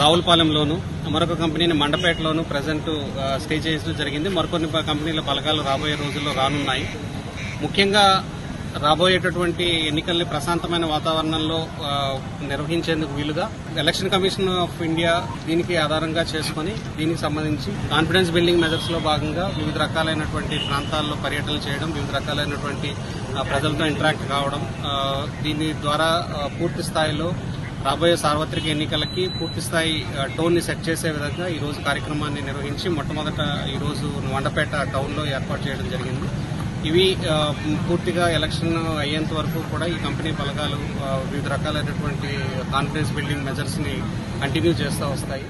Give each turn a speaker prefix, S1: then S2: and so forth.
S1: రావులపాలెంలోను మరొక కంపెనీని మండపేటలోను present stay చేయడం జరిగింది. మరికొన్ని కంపెనీల పలకాలు రాబోయే రోజుల్లో రానున్నాయి. ముఖ్యంగా రాబోయేటటువంటి ఎన్నికల్ని ప్రశాంతమైన వాతావరణంలో నిర్వహించేందుకు వీలుగా ఎలక్షన్ కమిషన్ ఆఫ్ ఇండియా దీనికి ఆధారంగా చేసుకుని దీనికి సంబంధించి కాన్ఫిడెన్స్ బిల్డింగ్ మెజర్స్లో భాగంగా వివిధ రకాలైనటువంటి ప్రాంతాల్లో పర్యటనలు చేయడం వివిధ రకాలైనటువంటి ప్రజలతో ఇంటరాక్ట్ కావడం దీని ద్వారా పూర్తి స్థాయిలో రాబోయే సార్వత్రిక ఎన్నికలకి పూర్తిస్థాయి టోన్ని సెట్ చేసే విధంగా ఈరోజు కార్యక్రమాన్ని నిర్వహించి మొట్టమొదట ఈరోజు వండపేట టౌన్లో ఏర్పాటు చేయడం జరిగింది. ఇవి పూర్తిగా ఎలక్షన్ అయ్యేంత వరకు కూడా ఈ కంపెనీ బలగాలు వివిధ రకాలైనటువంటి కాన్ఫిడెన్స్ బిల్డింగ్ మెజర్స్ని కంటిన్యూ చేస్తూ వస్తాయి.